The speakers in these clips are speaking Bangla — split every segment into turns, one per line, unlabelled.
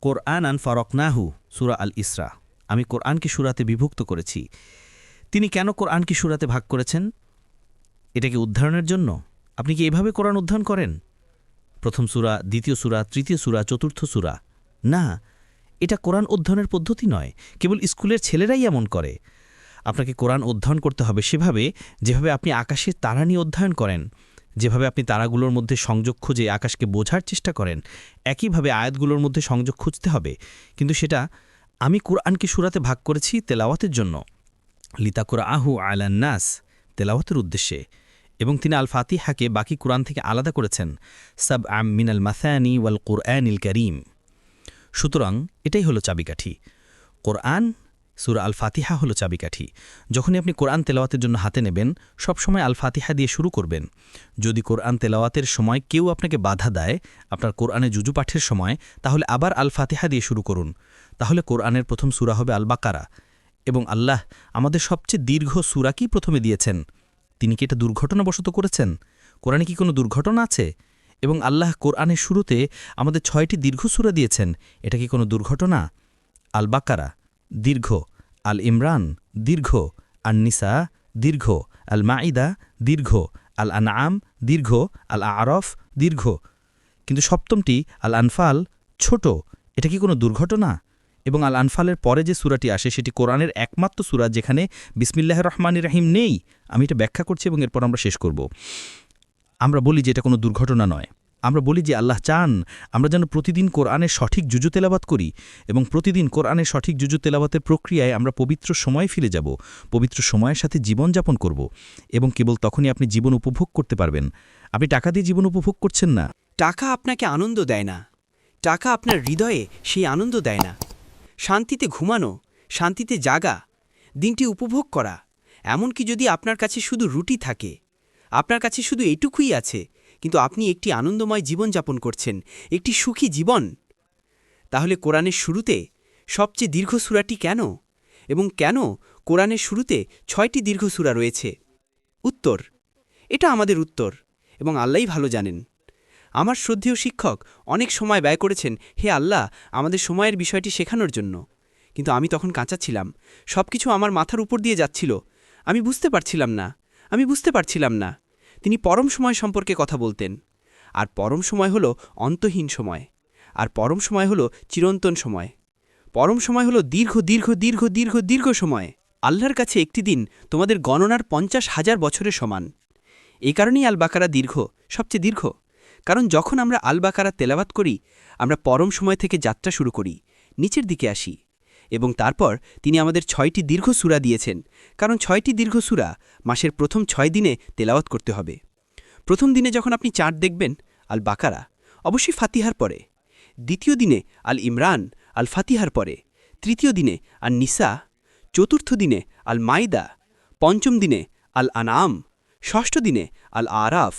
কোরআন আন ফারকনাহু, সুরা আল ইসরা। আমি কোরআনকে সুরাতে বিভক্ত করেছি। তিনি কেন কোরআনকে সুরাতে ভাগ করেছেন? এটাকে উদ্ধারণের জন্য? আপনি কি এভাবে কোরআন উদ্ধারণ করেন? প্রথম সুরা, দ্বিতীয় সুরা, তৃতীয় সুরা, চতুর্থ সুরা? না, এটা কোরআন অধ্যয়নের পদ্ধতি নয়। কেবল স্কুলের ছেলেরাই এমন করে। আপনাকে কোরআন অধ্যয়ন করতে হবে সেভাবে, যেভাবে আপনি আকাশের তারা নিয়ে অধ্যয়ন করেন। যেভাবে আপনি তারাগুলোর মধ্যে সংযোগ খুঁজে আকাশকে বোঝার চেষ্টা করেন, একইভাবে আয়াতগুলোর মধ্যে সংযোগ খুঁজতে হবে। কিন্তু সেটা আমি কোরআনকে সুরাতে ভাগ করেছি তেলাওয়াতের জন্য। লিতাকুরা আহু আলান্নাস তেলাওয়াতের উদ্দেশ্যে। এবং তিনি আল ফাতিহাকে বাকি কোরআন থেকে আলাদা করেছেন সাব আম মিনাল মাসানি ওয়াল কোরআনিল করিম। সুতরাং এটাই হলো চাবিকাঠি। কোরআন সুরা আল ফাতিহা হলো চাবিকাঠি। যখনই আপনি কোরআন তেলাওয়াতের জন্য হাতে নেবেন সবসময় আল ফাতিহা দিয়ে শুরু করবেন। যদি কোরআন তেলাওয়াতের সময় কেউ আপনাকে বাধা দেয়, আপনার কোরআনে জুজু পাঠের সময়, তাহলে আবার আল ফাতিহা দিয়ে শুরু করুন। তাহলে কোরআনের প্রথম সুরা হবে আল বাকারা এবং আল্লাহ আমাদের সবচেয়ে দীর্ঘ সুরা কি প্রথমে দিয়েছেন? তিনি কি এটা দুর্ঘটনাবশত করেছেন? কোরআনে কি কোনো দুর্ঘটনা আছে? এবং আল্লাহ কোরআনের শুরুতে আমাদের ছয়টি দীর্ঘ সুরা দিয়েছেন, এটা কি কোনো দুর্ঘটনা? আল বাকারা দীর্ঘ আল ইমরান দীর্ঘ আল নিসা দীর্ঘ আল মাঈদা দীর্ঘ আল আনআম দীর্ঘ আল আরফ দীর্ঘ। কিন্তু সপ্তমটি আল আনফাল ছোট, এটা কি কোনো দুর্ঘটনা? এবং আল আনফালের পরে যে সুরাটি আসে, সেটি কোরআনের একমাত্র সুরা যেখানে বিসমিল্লাহ রহমান রাহিম নেই। আমি এটা ব্যাখ্যা করছি এবং এরপর আমরা শেষ করব। আমরা বলি যে এটা কোনো দুর্ঘটনা নয়। আমরা বলি যে আল্লাহ চান, আমরা যেন প্রতিদিন কোরআনের সঠিক জুজু তেলাবাত করি এবং প্রতিদিন কোরআনের সঠিক জুজু তেলাবাতের প্রক্রিয়ায় আমরা পবিত্র সময় ফিরে যাব, পবিত্র সময়ের সাথে জীবনযাপন করব এবং কেবল তখনই আপনি জীবন উপভোগ করতে পারবেন। আপনি টাকা দিয়ে জীবন উপভোগ করছেন না।
টাকা আপনাকে আনন্দ দেয় না। টাকা আপনার হৃদয়ে সেই আনন্দ দেয় না। শান্তিতে ঘুমানো, শান্তিতে জাগা, দিনটি উপভোগ করা, এমনকি যদি আপনার কাছে শুধু রুটি থাকে, আপনার কাছে শুধু এটুকুই আছে কিন্তু আপনি একটি আনন্দময় জীবন যাপন করছেন, একটি সুখী জীবন। তাহলে কোরআনের শুরুতে সবচেয়ে দীর্ঘ সূরাটি কেন? এবং কেন কোরআনের শুরুতে ছয়টি দীর্ঘ সূরা রয়েছে? উত্তর, এটা আমাদের উত্তর, এবং আল্লাহই ভালো জানেন। আমার শ্রদ্ধেয় শিক্ষক অনেক সময় ব্যয় করেছেন, হে আল্লাহ, আমাদের সময়ের বিষয়টি শেখানোর জন্য। কিন্তু আমি তখন কাঁচা ছিলাম সব কিছু আমার মাথার উপর দিয়ে যাচ্ছিল। আমি বুঝতে পারছিলাম না, আমি বুঝতে পারছিলাম না। তিনি পরম সময় সম্পর্কে কথা বলতেন। আর পরম সময় হলো অন্তহীন সময়। আর পরম সময় হলো চিরন্তন সময়। পরম সময় হলো দীর্ঘ দীর্ঘ দীর্ঘ দীর্ঘ দীর্ঘ সময়। আল্লাহর কাছে একটি দিন তোমাদের গণনার পঞ্চাশ হাজার বছরের সমান। এ কারণেই আল বাকারা দীর্ঘ, সবচেয়ে দীর্ঘ। কারণ যখন আমরা আল বাকারা তেলাবাত করি, আমরা পরম সময় থেকে যাত্রা শুরু করি, নিচের দিকে আসি। এবং তারপর তিনি আমাদের ছয়টি দীর্ঘ সুরা দিয়েছেন, কারণ ছয়টি দীর্ঘ সুরা মাসের প্রথম ছয় দিনে তেলাওয়াত করতে হবে। প্রথম দিনে যখন আপনি চাঁদ দেখবেন আল বাকারা অবশ্যই ফাতিহার পরে। দ্বিতীয় দিনে আল ইমরান আল ফাতিহার পরে। তৃতীয় দিনে আল নিসা চতুর্থ দিনে আল মাইদা পঞ্চম দিনে আল আনাম ষষ্ঠ দিনে আল আরাফ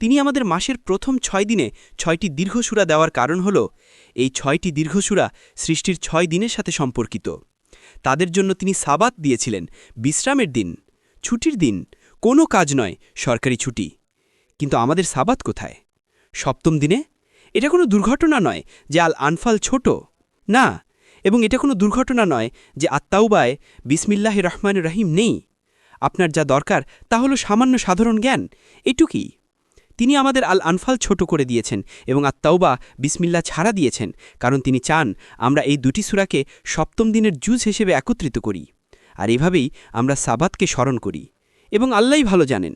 তিনি আমাদের মাসের প্রথম ছয় দিনে ছয়টি দীর্ঘসূরা দেওয়ার কারণ হল এই ছয়টি দীর্ঘসূরা সৃষ্টির ছয় দিনের সাথে সম্পর্কিত। তাদের জন্য তিনি সাবাত দিয়েছিলেন, বিশ্রামের দিন, ছুটির দিন, কোনো কাজ নয়, সরকারি ছুটি। কিন্তু আমাদের সাবাত কোথায়? সপ্তম দিনে? এটা কোনো দুর্ঘটনা নয় যে আল আনফাল ছোট। না, এবং এটা কোনো দুর্ঘটনা নয় যে আত্মাউবায় বিসমিল্লাহ রহমান রহিম নেই। আপনার যা দরকার তা হলো সামান্য সাধারণ জ্ঞান, এটুকুই। তিনি আমাদের আল আনফাল ছোট করে দিয়েছেন এবং আত্মাউবা বিসমিল্লা ছাড়া দিয়েছেন, কারণ তিনি চান আমরা এই দুটি সুরাকে সপ্তম দিনের জুজ হিসেবে একত্রিত করি। আর এভাবেই আমরা সাবাতকে স্মরণ করি। এবং আল্লাহই ভালো জানেন।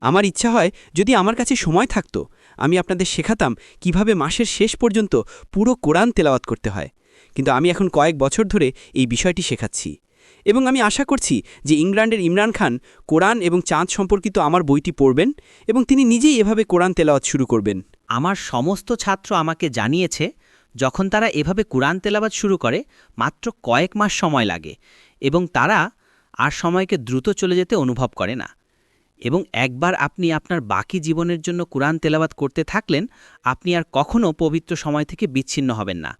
আমার ইচ্ছা হয় যদি আমার কাছে সময় থাকতো, আমি আপনাদের শেখাতাম কীভাবে মাসের শেষ পর্যন্ত পুরো কোরআন তেলাওয়াত করতে হয়। কিন্তু আমি এখন কয়েক বছর ধরে এই বিষয়টি শেখাচ্ছি। এবং আমি আশা করছি যে ইংল্যান্ডের ইমরান খান কোরআন এবং চাঁদ সম্পর্কিত আমার বইটি পড়বেন এবং তিনি নিজেই এভাবে কোরআন তেলাওয়াত শুরু করবেন।
আমার সমস্ত ছাত্র আমাকে জানিয়েছে, যখন তারা এভাবে কোরআন তেলাবাদ শুরু করে, মাত্র কয়েক মাস সময় লাগে এবং তারা আর সময়কে দ্রুত চলে যেতে অনুভব করে না। এবং একবার আপনি আপনার বাকি জীবনের জন্য কোরআন তেলাবাদ করতে থাকলেন, আপনি আর কখনও পবিত্র সময় থেকে বিচ্ছিন্ন হবেন না।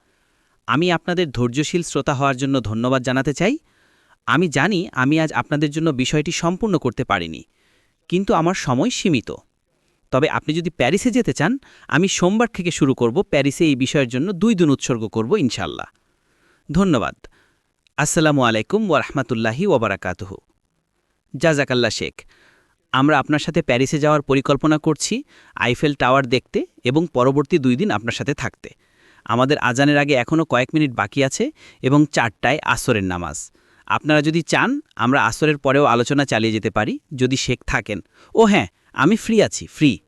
আমি আপনাদের ধৈর্যশীল শ্রোতা হওয়ার জন্য ধন্যবাদ জানাতে চাই। আমি জানি আমি আজ আপনাদের জন্য বিষয়টি সম্পূর্ণ করতে পারিনি, কিন্তু আমার সময় সীমিত।
তবে আপনি যদি প্যারিসে যেতে চান, আমি সোমবার থেকে শুরু করব প্যারিসে এই বিষয়ের জন্য দুই দিন উৎসর্গ করব ইনশাল্লাহ ধন্যবাদ। আসসালামু আলাইকুম ওরহমতুল্লাহি ওবরাকাতহ জাজাকাল্লা শেখ, আমরা আপনার সাথে প্যারিসে যাওয়ার পরিকল্পনা করছি, আইফেল টাওয়ার দেখতে এবং পরবর্তী দুই দিন আপনার সাথে থাকতে। আমাদের আজানের আগে এখনও কয়েক মিনিট বাকি আছে এবং চারটায় আসরের নামাজ। আপনারা যদি চান, আমরা আসরের পরেও আলোচনা চালিয়ে যেতে পারি, যদি শেখ থাকেন। ও হ্যাঁ আমি ফ্রি আছি, ফ্রি।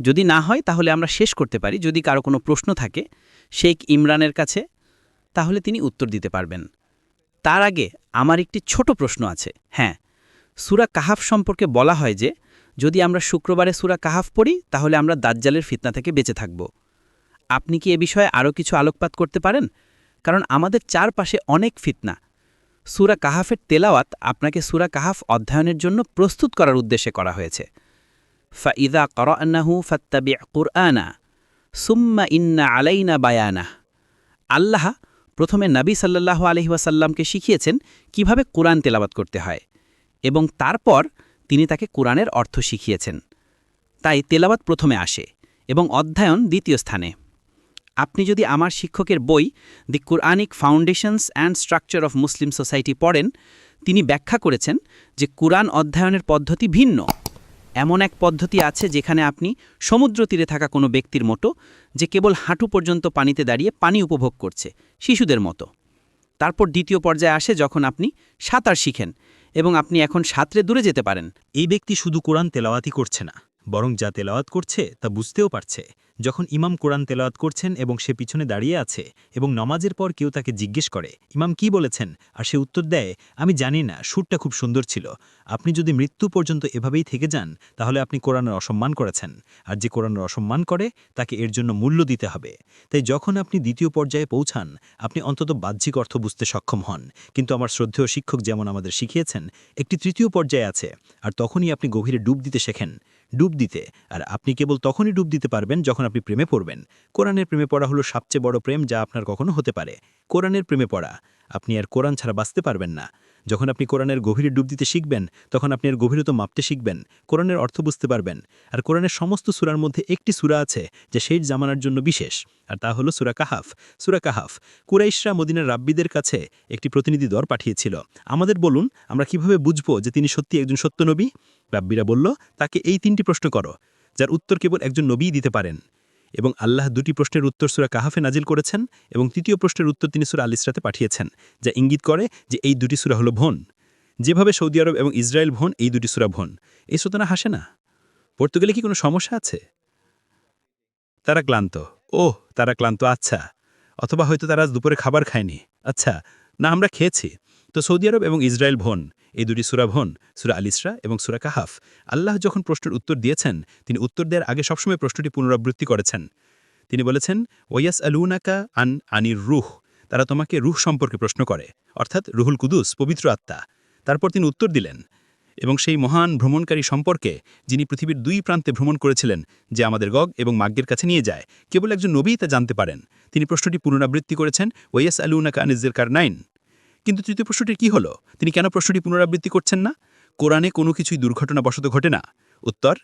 যদি না হয়, তাহলে আমরা শেষ করতে পারি। যদি কারও কোনো প্রশ্ন থাকে, শেখ ইমরানের কাছে, তাহলে তিনি উত্তর দিতে পারবেন। তার আগে আমার একটি ছোট প্রশ্ন আছে। হ্যাঁ সুরা কাহাফ সম্পর্কে বলা হয় যে, যদি আমরা শুক্রবারে সুরা কাহাফ পড়ি, তাহলে আমরা দাজ্জালের ফিতনা থেকে বেঁচে থাকব। আপনি কি এ বিষয়ে আরও কিছু আলোকপাত করতে পারেন? কারণ আমাদের চারপাশে অনেক ফিতনা। সুরা কাহাফের তেলাওয়াত আপনাকে সুরা কাহাফ অধ্যয়নের জন্য প্রস্তুত করার উদ্দেশ্যে করা হয়েছে। ফাইদা করআনাহু ফাত্তাবি কুরআনা, সুম্মা ইন্না আলাইনা বায়ানা। আল্লাহ প্রথমে নবী আলহি ওয়াসাল্লামকে শিখিয়েছেন কীভাবে কোরআন তেলাওয়াত করতে হয় এবং তারপর তিনি তাকে কোরআনের অর্থ শিখিয়েছেন। তাই তেলাওয়াত প্রথমে আসে এবং অধ্যয়ন দ্বিতীয় স্থানে। আপনি যদি আমার শিক্ষকের বই the Quranic foundations and structure of Muslim society পড়েন, তিনি ব্যাখ্যা করেছেন যে কুরআন অধ্যয়নের পদ্ধতি ভিন্ন। এমন এক পদ্ধতি আছে যেখানে আপনি সমুদ্র তীরে থাকা কোনো ব্যক্তির মতো, যে কেবল হাঁটু পর্যন্ত পানিতে দাঁড়িয়ে পানি উপভোগ করছে, শিশুদের মতো। তারপর দ্বিতীয় পর্যায়ে আসে যখন আপনি সাঁতার শিখেন এবং আপনি এখন সাঁতরে দূরে যেতে পারেন।
এই ব্যক্তি শুধু কোরআন তেলাওয়াতই করছে না, বরং যা তেলাওয়াত করছে তা বুঝতেও পারছে। যখন ইমাম কোরআন তেলাওয়াত করছেন এবং সে পিছনে দাঁড়িয়ে আছে এবং নমাজের পর কেউ তাকে জিজ্ঞেস করে, ইমাম কি বলেছেন? আর সে উত্তর দেয়, আমি জানি না, সুরটা খুব সুন্দর ছিল। আপনি যদি মৃত্যু পর্যন্ত এভাবেই থেকে যান, তাহলে আপনি কোরআনের অসম্মান করেছেন। আর যে কোরআনের অসম্মান করে, তাকে এর জন্য মূল্য দিতে হবে। তাই যখন আপনি দ্বিতীয় পর্যায়ে পৌঁছান, আপনি অন্তত বাহ্যিক অর্থ বুঝতে সক্ষম হন। কিন্তু আমার শ্রদ্ধেয় শিক্ষক যেমন আমাদের শিখিয়েছেন, একটি তৃতীয় পর্যায়ে আছে, আর তখনই আপনি গভীরে ডুব দিতে শেখেন। ডুব দিতে। আর আপনি কেবল তখনই ডুব দিতে পারবেন যখন আপনি প্রেমে পড়বেন। কোরআনের প্রেমে পড়া হলো সবচেয়ে বড় প্রেম যা আপনার কখনো হতে পারে। কোরআনের প্রেমে পড়া। আপনি আর কোরআন ছাড়া বাঁচতে পারবেন না। যখন আপনি কোরআনের গভীরে ডুব দিতে শিখবেন, তখন আপনি আর গভীরতা মাপতে শিখবেন, কোরআনের অর্থ বুঝতে পারবেন। আর কোরআনের সমস্ত সুরার মধ্যে একটি সুরা আছে, যা সেই জামানার জন্য বিশেষ, আর তা হলো সুরা কাহাফ। সুরা কাহাফ কুরাইশরা মদিনার রাব্বিদের কাছে একটি প্রতিনিধি দর পাঠিয়েছিল। আমাদের বলুন, আমরা কীভাবে বুঝব যে তিনি সত্যি একজন সত্য নবী? রাব্বিরা বলল, তাকে এই তিনটি প্রশ্ন করো, যার উত্তর কেবল একজন নবীই দিতে পারেন। এবং আল্লাহ দুটি প্রশ্নের উত্তর সুরা কাহাফে নাজিল করেছেন এবং তৃতীয় প্রশ্নের উত্তর তিনি সুরা আল ইসরাতে পাঠিয়েছেন, যা ইঙ্গিত করে যে এই দুটি সুরা হলো ভন যেভাবে সৌদি আরব এবং ইসরায়েল ভন এই দুটি সুরা ভন এই শ্রোতনা হাসে না? পড়তে গেলে কি কোনো সমস্যা আছে? তারা ক্লান্ত। ওহ, তারা ক্লান্ত আচ্ছা। অথবা হয়তো তারা আজ দুপুরে খাবার খায়নি। আচ্ছা না, আমরা খেয়েছি। তো সৌদি আরব এবং ইসরায়েল ভন এই দুটি সুরা ভন, সুরা আলিসরা এবং সুরা কাহাফ। আল্লাহ যখন প্রশ্নের উত্তর দিয়েছেন, তিনি উত্তর দেওয়ার আগে সবসময় প্রশ্নটি পুনরাবৃত্তি করেছেন। তিনি বলেছেন ওয়াস আলুনাকা আন আনির রুহ তারা তোমাকে রুহ সম্পর্কে প্রশ্ন করে, অর্থাৎ রুহুল কুদুস, পবিত্র আত্মা। তারপর তিনি উত্তর দিলেন, এবং সেই মহান ভ্রমণকারী সম্পর্কে, যিনি পৃথিবীর দুই প্রান্তে ভ্রমণ করেছিলেন, যে আমাদের গগ এবং মাগ্যের কাছে নিয়ে যায়, কেবল একজন নবীই তা জানতে পারেন। তিনি প্রশ্নটি পুনরাবৃত্তি করেছেন ওয়াস আলুনাকা আনিজের কার নাইন কিন্তু তৃতীয় প্রশ্নটি কি হলো? তিনি কেন প্রশ্নটি পুনরাবৃত্তি করছেন না? কোরআনে কোনো কিছুই দুর্ঘটনাবশত ঘটে না। উত্তর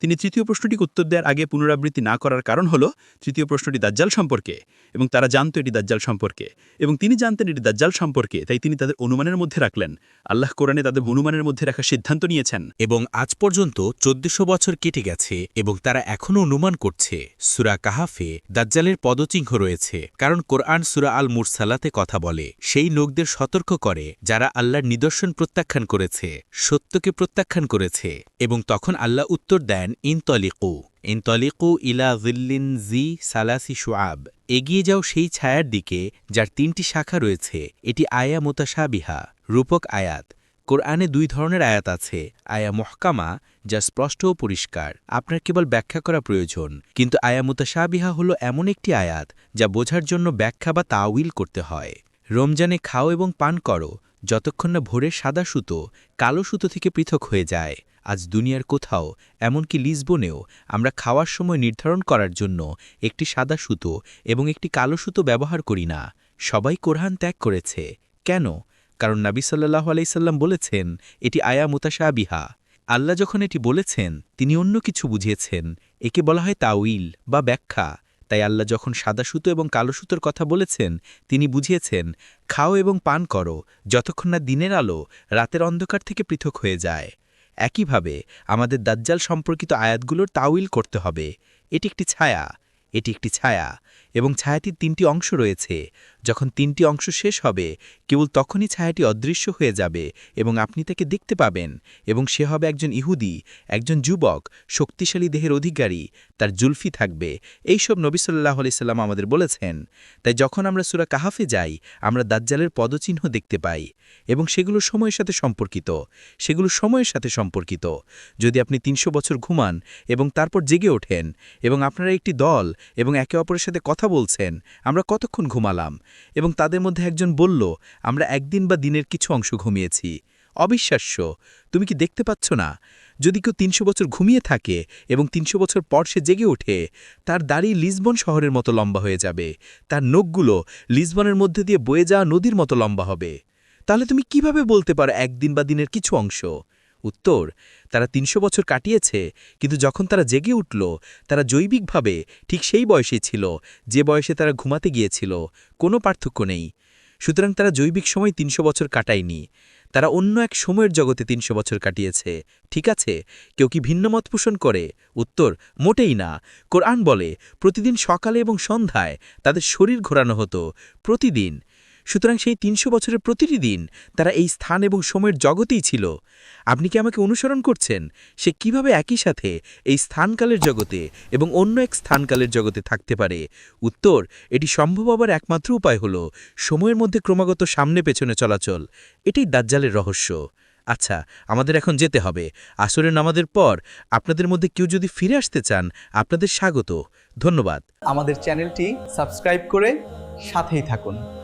তিনি তৃতীয় প্রশ্নটিকে উত্তর দেওয়ার আগে পুনরাবৃত্তি না করার কারণ হলো তৃতীয় প্রশ্নটি দাজ্জাল সম্পর্কে এবং তারা জানত এটি দাজ্জাল সম্পর্কে। এবং তিনি জানতেন এটি দাজ্জাল সম্পর্কে, তাই তিনি তাদের অনুমানের মধ্যে রাখলেন। আল্লাহ কোরআনে তাদের অনুমানের মধ্যে রাখার সিদ্ধান্ত নিয়েছেন।
এবং আজ পর্যন্ত চোদ্দশো বছর কেটে গেছে এবং তারা এখনও অনুমান করছে, সুরা কাহাফে দাজ্জালের পদচিহ্ন রয়েছে। কারণ কোরআন সুরা আল মুরসালাতে কথা বলে, সেই লোকদের সতর্ক করে যারা আল্লাহর নিদর্শন প্রত্যাখ্যান করেছে, সত্যকে প্রত্যাখ্যান করেছে। এবং তখন আল্লাহ উত্তর দেন ইনতলিকু। ইনতলিকু ইলা জিল্লিন জি সালাসি শুআব। এগিয়ে যাও সেই ছায়ার দিকে, যার তিনটি শাখা রয়েছে। এটি আয়া মোতাসাবিহা রূপক আয়াত। কোরআনে দুই ধরনের আয়াত আছে। আয়া মহকামা, যা স্পষ্ট ও পরিষ্কার। আপনার কেবল ব্যাখ্যা করা প্রয়োজন। কিন্তু আয়া মুতাসাবিহা হল এমন একটি আয়াত, যা বোঝার জন্য ব্যাখ্যা বা তাওয়িল করতে হয়। রমজানে খাও এবং পান করো। যতক্ষণ না ভোরের সাদা সুতো কালো সুতো থেকে পৃথক হয়ে যায়, আজ দুনিয়ার কোথাও, এমনকি লিসবনেও, আমরা খাওয়ার সময় নির্ধারণ করার জন্য একটি সাদা সুতো এবং একটি কালো সুতো ব্যবহার করি না। সবাই কোরআন ত্যাগ করেছে। কেন? কারণ নাবি সাল্লাহ আলাইসাল্লাম বলেছেন, এটি আয়া মুতাসাবিহা আল্লাহ যখন এটি বলেছেন, তিনি অন্য কিছু বুঝিয়েছেন। একে বলা হয় তাউইল বা ব্যাখ্যা। তাই আল্লাহ যখন সাদা সুতো এবং কালো সুতোর কথা বলেছেন, তিনি বুঝিয়েছেন, খাও এবং পান করো, যতক্ষণ না দিনের আলো রাতের অন্ধকার থেকে পৃথক হয়ে যায়। একইভাবে আমাদের দাজ্জাল সম্পর্কিত আয়াতগুলোর তাউইল করতে হবে। এটি একটি ছায়া, এটি একটি ছায়া। এবং ছায়াটির তিনটি অংশ রয়েছে। যখন তিনটি অংশ শেষ হবে, কেবল তখনই ছায়াটি অদৃশ্য হয়ে যাবে এবং আপনি তাকে দেখতে পাবেন এবং সে হবে একজন ইহুদি, একজন যুবক, শক্তিশালী দেহের অধিকারী, তার জুলফি থাকবে। এইসব নবী সাল্লাহ আলাইসাল্লাম আমাদের বলেছেন। তাই যখন আমরা সুরা কাহাফে যাই, আমরা দাজ্জালের পদচিহ্ন দেখতে পাই এবং সেগুলো সময়ের সাথে সম্পর্কিত। সেগুলো সময়ের সাথে সম্পর্কিত। যদি আপনি তিনশো বছর ঘুমান এবং তারপর জেগে ওঠেন এবং আপনারা একটি দল এবং একে অপরের সাথে কথা বলছেন, আমরা কতক্ষণ ঘুমালাম? এবং তাদের মধ্যে একজন বলল, আমরা একদিন বা দিনের কিছু অংশ ঘুমিয়েছি। অবিশ্বাস্য। তুমি কি দেখতে পাচ্ছ না? যদি কেউ তিনশো বছর ঘুমিয়ে থাকে এবং তিনশো বছর পর সে জেগে ওঠে, তার দাড়ি লিসবন শহরের মতো লম্বা হয়ে যাবে। তার নখগুলো লিসবনের মধ্যে দিয়ে বয়ে যাওয়া নদীর মতো লম্বা হবে। তাহলে তুমি কীভাবে বলতে পারো একদিন বা দিনের কিছু অংশ? উত্তর, তারা তিনশো বছর কাটিয়েছে, কিন্তু যখন তারা জেগে উঠল, তারা জৈবিকভাবে ঠিক সেই বয়সেই ছিল, যে বয়সে তারা ঘুমাতে গিয়েছিল, কোনো পার্থক্য নেই। সুতরাং তারা জৈবিক সময় তিনশো বছর কাটায়নি। তারা অন্য এক সময়ের জগতে তিনশো বছর কাটিয়েছে। ঠিক আছে, কেউ কি ভিন্ন মত পোষণ করে? উত্তর, মোটেই না। কোরআন বলে, প্রতিদিন সকালে এবং সন্ধ্যায় তাদের শরীর ঘোরানো হতো, প্রতিদিন। সুতরাং সেই তিনশো বছরের প্রতিটি দিন তারা এই স্থান এবং সময়ের জগতেই ছিল। আপনি কি আমাকে অনুসরণ করছেন? সে কীভাবে একই সাথে এই স্থানকালের জগতে এবং অন্য এক স্থানকালের জগতে থাকতে পারে? উত্তর, এটি সম্ভব হবার একমাত্র উপায় হল সময়ের মধ্যে ক্রমাগত সামনে পেছনে চলাচল। এটাই দাজ্জালের রহস্য। আচ্ছা আমাদের এখন যেতে হবে। আসরের নামাজের পর আপনাদের মধ্যে কেউ যদি ফিরে আসতে চান, আপনাদের স্বাগত। ধন্যবাদ।
আমাদের চ্যানেলটি সাবস্ক্রাইব করে সাথেই থাকুন।